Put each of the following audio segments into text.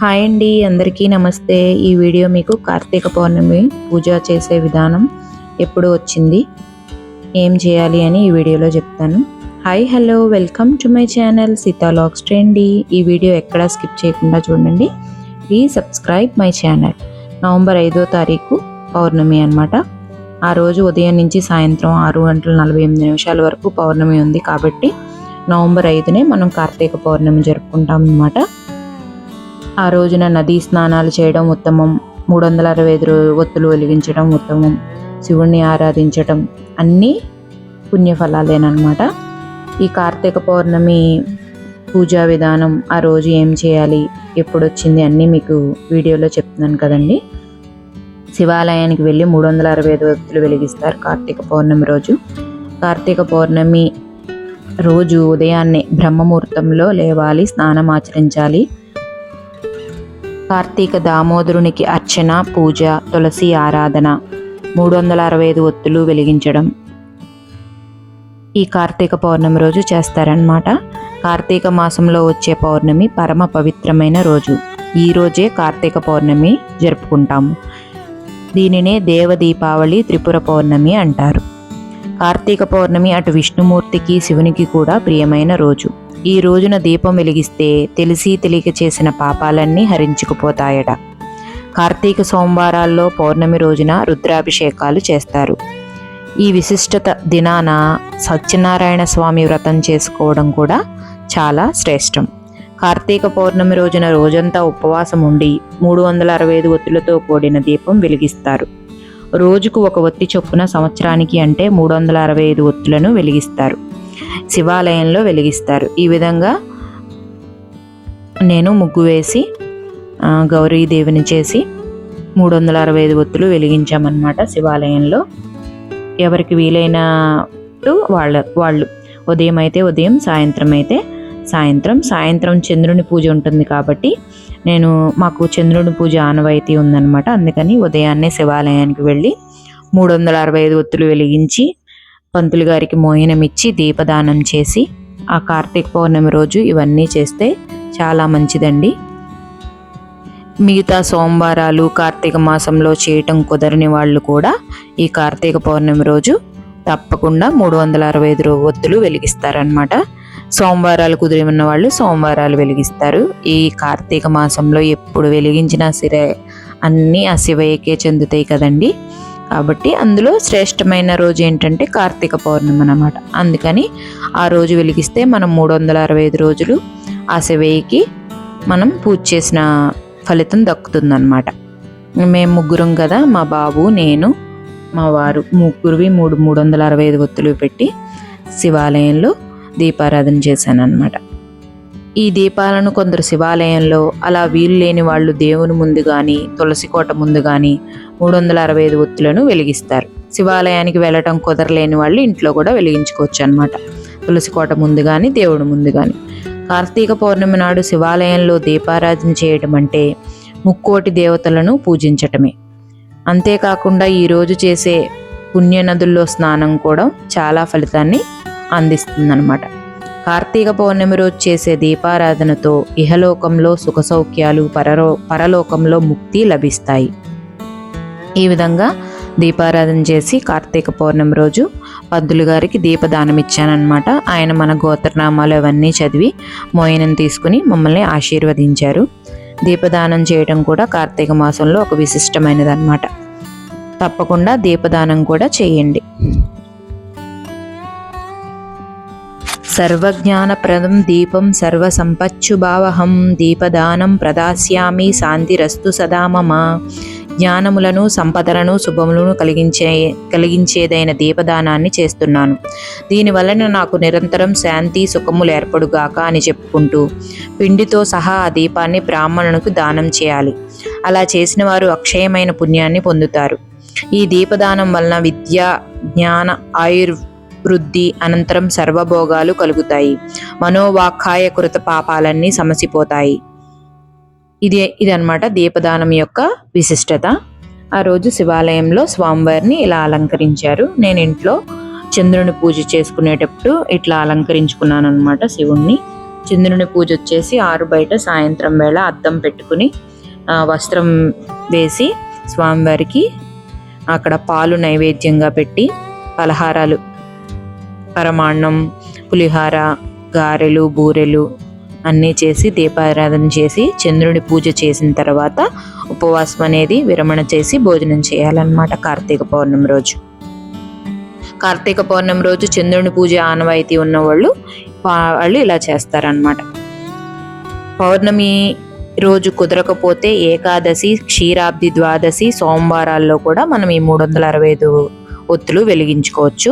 Hi అండి అందరికీ నమస్తే. ఈ వీడియో మీకు కార్తీక పౌర్ణమి పూజ చేసే విధానం ఎప్పుడు వచ్చింది ఏం చేయాలి అని ఈ వీడియోలో చెప్తాను. Hi hello welcome to my channel సీతాలాక్స్ trendy. ఈ వీడియో ఎక్కడా స్కిప్ చేయకుండా చూడండి. Please subscribe my channel. November ఐదో తారీఖు పౌర్ణమి అన్నమాట. ఆ రోజు ఉదయం నుంచి సాయంత్రం ఆరు గంటల నలభై ఎనిమిది నిమిషాల వరకు పౌర్ణమి ఉంది కాబట్టి నవంబర్ ఐదునే మనం కార్తీక పౌర్ణమి జరుపుకుంటాం అనమాట ఆ రోజున నదీ స్నానాలు చేయడం ఉత్తమం. మూడు వందల అరవై ఐదు ఒత్తులు వెలిగించడం ఉత్తమం. శివుణ్ణి ఆరాధించడం అన్నీ పుణ్యఫలాలేనమాట ఈ కార్తీక పౌర్ణమి పూజా విధానం ఆ రోజు ఏం చేయాలి ఎప్పుడు వచ్చింది అన్నీ మీకు వీడియోలో చెప్తున్నాను కదండి. శివాలయానికి వెళ్ళి మూడు వందల అరవై ఐదు ఒత్తులు వెలిగిస్తారు కార్తీక పౌర్ణమి రోజు. కార్తీక పౌర్ణమి రోజు ఉదయాన్నే బ్రహ్మముహూర్తంలో లేవాలి స్నానం ఆచరించాలి. కార్తీక దామోదరునికి అర్చన పూజ తులసి ఆరాధన. మూడు వందల అరవై ఐదు ఒత్తులు వెలిగించడం. ఈ కార్తీక పౌర్ణమి రోజు చేస్తారనమాట కార్తీక మాసంలో వచ్చే పౌర్ణమి పరమ పవిత్రమైన రోజు. ఈ రోజే కార్తీక పౌర్ణమి జరుపుకుంటాము. దీనినే దేవ దీపావళి త్రిపుర పౌర్ణమి అంటారు. కార్తీక పౌర్ణమి అటు విష్ణుమూర్తికి శివునికి కూడా ప్రియమైన రోజు. ఈ రోజున దీపం వెలిగిస్తే తెలిసి తెలియక చేసిన పాపాలన్నీ హరించుకుపోతాయట. కార్తీక సోమవారాల్లో పౌర్ణమి రోజున రుద్రాభిషేకాలు చేస్తారు. ఈ విశిష్టత దినాన సత్యనారాయణ స్వామి వ్రతం చేసుకోవడం కూడా చాలా శ్రేష్టం. కార్తీక పౌర్ణమి రోజున రోజంతా ఉపవాసం ఉండి మూడు వందల అరవై ఐదు ఒత్తులతో కూడిన దీపం వెలిగిస్తారు. రోజుకు ఒక ఒత్తి చొప్పున సంవత్సరానికి అంటే మూడు వందల అరవై ఐదు ఒత్తులను వెలిగిస్తారు. శివాలయంలో వెలిగిస్తారు. ఈ విధంగా నేను ముగ్గు వేసి గౌరీదేవిని చేసి మూడు వందల అరవై ఐదు ఒత్తులు వెలిగించామన్నమాట శివాలయంలో. ఎవరికి వీలైనట్టు వాళ్ళ వాళ్ళు ఉదయం అయితే ఉదయం సాయంత్రం అయితే సాయంత్రం. సాయంత్రం చంద్రుని పూజ ఉంటుంది కాబట్టి నేను మాకు చంద్రుని పూజ ఆనవాయితీ ఉందన్నమాట. అందుకని ఉదయాన్నే శివాలయానికి వెళ్ళి మూడు వందల అరవై ఐదు ఒత్తులు వెలిగించి పంతులు గారికి మోయనమిచ్చి దీపదానం చేసి ఆ కార్తీక పౌర్ణమి రోజు ఇవన్నీ చేస్తే చాలా మంచిదండి. మిగతా సోమవారాలు కార్తీక మాసంలో చేయటం కుదరని వాళ్ళు కూడా ఈ కార్తీక పౌర్ణమి రోజు తప్పకుండా మూడు వందల అరవై ఐదు ఒత్తులు వెలిగిస్తారనమాట సోమవారాలు కుదిరి ఉన్న వాళ్ళు సోమవారాలు వెలిగిస్తారు. ఈ కార్తీక మాసంలో ఎప్పుడు వెలిగించినా సరే అన్నీ ఆ శివయ్యకే చెందుతాయి కదండి. కాబట్టి అందులో శ్రేష్టమైన రోజు ఏంటంటే కార్తీక పౌర్ణమి అనమాట అందుకని ఆ రోజు వెలిగిస్తే మనం మూడు వందల అరవై ఐదు రోజులు ఆ శివయ్యకి మనం పూజ చేసిన ఫలితం దక్కుతుందన్నమాట. మేము ముగ్గురం కదా మా బాబు నేను మా వారు ముగ్గురువి మూడు మూడు వందల అరవై ఐదు ఒత్తులు పెట్టి శివాలయంలో దీపారాధన చేశాను అనమాట ఈ దీపాలను కొందరు శివాలయంలో అలా వీలు లేని వాళ్ళు దేవుని ముందు కానీ తులసి కోట ముందు కానీ మూడు వందల అరవై ఐదు ఒత్తులను వెలిగిస్తారు. శివాలయానికి వెళ్ళటం కుదరలేని వాళ్ళు ఇంట్లో కూడా వెలిగించుకోవచ్చు అనమాట తులసి కోట ముందు కానీ దేవుడి ముందు కానీ కార్తీక పౌర్ణమి నాడు శివాలయంలో దీపారాధన చేయటం అంటే ముక్కోటి దేవతలను పూజించటమే. అంతేకాకుండా ఈరోజు చేసే పుణ్యనదుల్లో స్నానం కూడా చాలా ఫలితాన్ని అందిస్తుందన్నమాట. కార్తీక పౌర్ణమి రోజు చేసే దీపారాధనతో ఇహలోకంలో సుఖ సౌఖ్యాలు పరలో పరలోకంలో ముక్తి లభిస్తాయి. ఈ విధంగా దీపారాధన చేసి కార్తీక పౌర్ణమి రోజు పద్దులు గారికి దీపదానం ఇచ్చానన్నమాట ఆయన మన గోత్రనామాలు అవన్నీ చదివి మోయనం తీసుకుని మమ్మల్ని ఆశీర్వదించారు. దీపదానం చేయడం కూడా కార్తీక మాసంలో ఒక విశిష్టమైనది అనమాట తప్పకుండా దీపదానం కూడా చేయండి. సర్వజ్ఞానప్రదం దీపం సర్వసంపచ్చుభావహం దీపదానం ప్రదాస్యామి శాంతిరస్తు సదా మమ. జ్ఞానములను సంపదలను శుభములను కలిగించే కలిగించేదైన దీపదానాన్ని చేస్తున్నాను. దీనివలన నాకు నిరంతరం శాంతి సుఖములు ఏర్పడుగాక అని చెప్పుకుంటూ పిండితో సహా ఆ దీపాన్ని బ్రాహ్మణునికి దానం చేయాలి. అలా చేసిన వారు అక్షయమైన పుణ్యాన్ని పొందుతారు. ఈ దీపదానం వలన విద్య జ్ఞాన వృద్ధి అనంతరం సర్వభోగాలు కలుగుతాయి. మనోవాఖాయ కృత పాపాలన్నీ సమసిపోతాయి. ఇది ఇదనమాట దీపదానం యొక్క విశిష్టత. ఆ రోజు శివాలయంలో స్వామివారిని ఇలా అలంకరించారు. నేను ఇంట్లో చంద్రుని పూజ చేసుకునేటప్పుడు ఇట్లా అలంకరించుకున్నాను అనమాట శివుణ్ణి. చంద్రుని పూజ వచ్చేసి ఆరు బయట సాయంత్రం వేళ అద్దం పెట్టుకుని వస్త్రం వేసి స్వామివారికి అక్కడ పాలు నైవేద్యంగా పెట్టి పలహారాలు పరమాన్నం పులిహార గారెలు బూరెలు అన్నీ చేసి దీపారాధన చేసి చంద్రుని పూజ చేసిన తర్వాత ఉపవాసం అనేది విరమణ చేసి భోజనం చేయాలన్నమాట కార్తీక పౌర్ణమి రోజు. కార్తీక పౌర్ణమి రోజు చంద్రుని పూజ ఆనవాయితీ ఉన్నవాళ్ళు వాళ్ళు వాళ్ళు ఇలా చేస్తారనమాట పౌర్ణమి రోజు కుదరకపోతే ఏకాదశి క్షీరాబ్ది ద్వాదశి సోమవారాల్లో కూడా మనం ఈ మూడు వందల అరవై ఐదు ఒత్తులు వెలిగించుకోవచ్చు.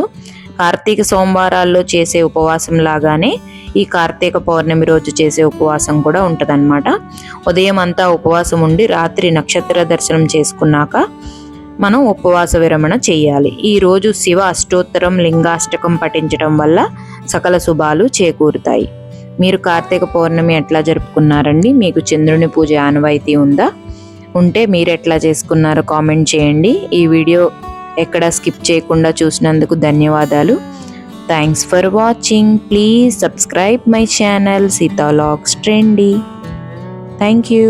కార్తీక సోమవారాల్లో చేసే ఉపవాసం లాగానే ఈ కార్తీక పౌర్ణమి రోజు చేసే ఉపవాసం కూడా ఉంటుందన్నమాట. ఉదయం అంతా ఉపవాసం ఉండి రాత్రి నక్షత్ర దర్శనం చేసుకున్నాక మనం ఉపవాస విరమణ చేయాలి. ఈ రోజు శివ అష్టోత్తరం లింగాష్టకం పఠించడం వల్ల సకల శుభాలు చేకూరుతాయి. మీరు కార్తీక పౌర్ణమి ఎట్లా జరుపుకున్నారండి? మీకు చంద్రుని పూజ ఆనవాయితీ ఉందా? ఉంటే మీరు ఎట్లా చేసుకున్నారో కామెంట్ చేయండి. ఈ వీడియో ఎక్కడ స్కిప్ చేయకుండా చూసినందుకు ధన్యవాదాలు. Thanks for watching please subscribe my channel సీతాలాగ్స్ trendy thank you